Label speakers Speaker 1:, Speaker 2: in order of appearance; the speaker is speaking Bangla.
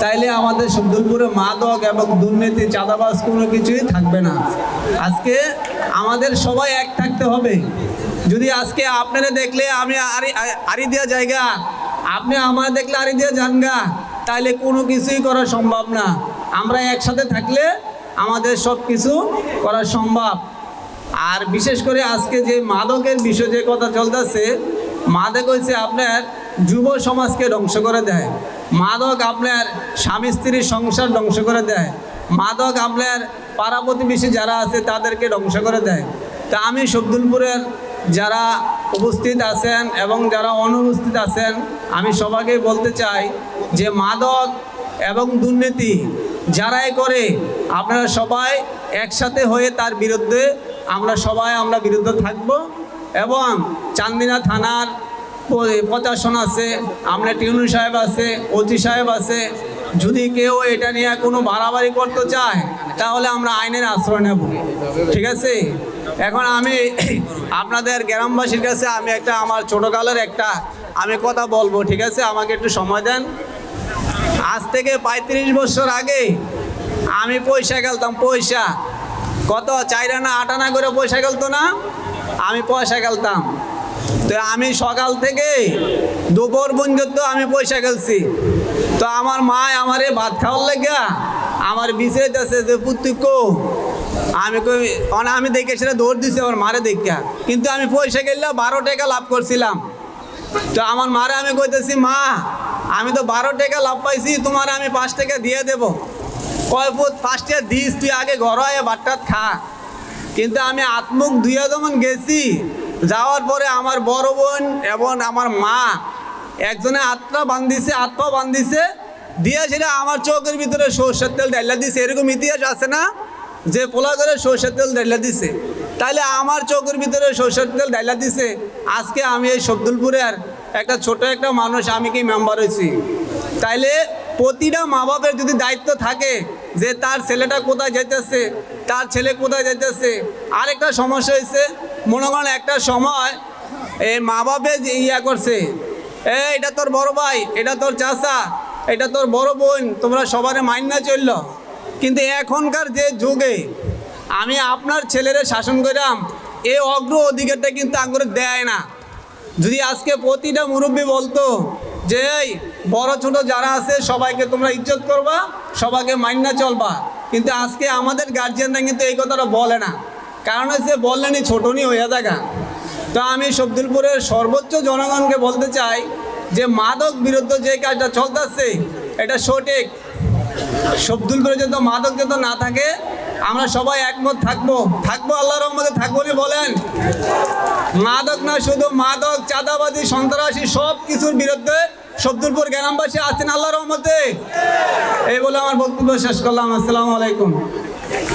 Speaker 1: তাইলে আমাদের শব্দপুরে মাদক এবং দুর্নীতি, চাঁদাবাজ কোনো কিছুই থাকবে না। আজকে আমাদের সবাই এক থাকতে হবে। যদি আজকে আপনারা দেখলে আমি আরি আরি দেওয়া জায়গা, আপনি আমার দেখলে আরি দেওয়া জানগা, তাইলে কোনো কিছুই করা সম্ভব না। আমরা একসাথে থাকলে আমাদের সব কিছু করা সম্ভব। আর বিশেষ করে আজকে যে মাদকের বিষয় যে কথা চলতেছে, মাদক হয়েছে আপনার যুব সমাজকে ধ্বংস করে দেয়। মাদক আপনার স্বামী স্ত্রীর সংসার ধ্বংস করে দেয়। মাদক আপনার পাড়া প্রতিবেশী যারা আছে তাদেরকে ধ্বংস করে দেয়। তা আমি শব্দুলপুরের যারা উপস্থিত আছেন এবং যারা অনুপস্থিত আছেন, আমি সবাইকে বলতে চাই যে মাদক এবং দুর্নীতি যারাই করে, আপনারা সবাই একসাথে হয়ে তার বিরুদ্ধে আমরা সবাই আমরা বিরুদ্ধে থাকব এবং চান্দিনা থানার প্রশাসন আছে, আমরা টিউনু সাহেব আছে, ওজি সাহেব আছে। যদি কেউ এটা নিয়ে কোনো বাড়াবাড়ি করতে চায়, তাহলে আমরা আইনের আশ্রয় নেব। ঠিক আছে? এখন আমি আপনাদের গ্রামবাসীর কাছে আমি একটা আমার ছোটোকালের একটা আমি কথা বলব, ঠিক আছে? আমাকে একটু সময় দেন। আজ থেকে পঁয়ত্রিশ বছর আগে আমি পয়সা গেলতাম, পয়সা। কত? চাইরা না আটানা করে পয়সা গেলতো না? আমি পয়সা গেলতাম। তো আমি সকাল থেকে দুপুর পর্যন্ত আমি পয়সা গেলছি তো আমার মা আমারে ভাত খাওয়ার লেগা আমার বিচে আছে যে পুত্রিক আমি কই আমি দেখে সেটা দৌড় দিছি, আমার মারে দেখা কিন্তু আমি পয়সা গেলে বারো টাকা লাভ করছিলাম। তো আমার মারে আমি কইতেছি, মা, আমি তো বারো টাকা লাভ পাইছি, তোমার আমি পাঁচ টাকা দিয়ে দেব। কয় ফুট পাঁচ টাকা দিস, তুই আগে ঘর হয়ে বাট্টাত খা। কিন্তু আমি আত্মুখ ধুয়ে যেমন গেছি যাওয়ার পরে আমার বড় বোন এবং আমার মা একজনে আত্মা বান্ধিছে আত্মা বান্ধিছে, দিয়ে সেটা আমার চোখের ভিতরে সর্ষের তেল ডাইলা দিছে। এরকম ইতিহাস আছে না? যে পোলা করে সর্ষের তেল ডাইলা দিছে। তাহলে আমার চোখের ভিতরে সর্ষের তেল ডাইলা দিছে। আজকে আমি এই শব্দুলপুরের একটা ছোট একটা মানুষ, আমি কি মেম্বার হয়েছি। তাইলে প্রতিটা মা বাপের যদি দায়িত্ব থাকে যে তার ছেলেটা কোথায় যেতেছে তার ছেলে কোথায় যেতেছে আরেকটা সমস্যা হয়েছে মনে করেন একটা সময় এই মা বাপে ইয়া করছে এ এটা তোর বড় ভাই, এটা তোর চাচা, এটা তোর বড় বোন, তোমরা সবারে মাইন না চলল কিন্তু এখনকার যে যুগে আমি আপনার ছেলেরে শাসন করাম এই অগ্র অধিকারটা কিন্তু আগ্রহ দেয় না। যদি আজকে প্রতিটা মুরব্বী বলতো যে বড় ছোট যারা আছে, সবাইকে তোমরা ইজ্জত করবা, সবাইকে মাইনা চলবা। কিন্তু আজকে আমাদের গার্জিয়ানরা কিন্তু এই কথাটা বলে না। কারণ হচ্ছে বললেনি ছোটনি হয়ে থাকা। তো আমি শব্দুলপুরের সর্বোচ্চ জনগণকে বলতে চাই যে মাদক বিরুদ্ধে যে কাজটা চলতেছে, এটা সঠিক। শব্দুলপুরে যত মাদক যত না থাকে, আমরা সবাই একমত থাকব। থাকব আল্লাহর রহমতে, থাকব নি বলেন? মাদক না শুধু মাদক চাঁদাবাদী সন্ত্রাসী, সব কিছুর বিরুদ্ধে শব্দুলপুর গ্রামবাসী আছেন আল্লাহর রহমতে। এই বলে আমার বক্তব্য শেষ করলাম। আসসালামু আলাইকুম।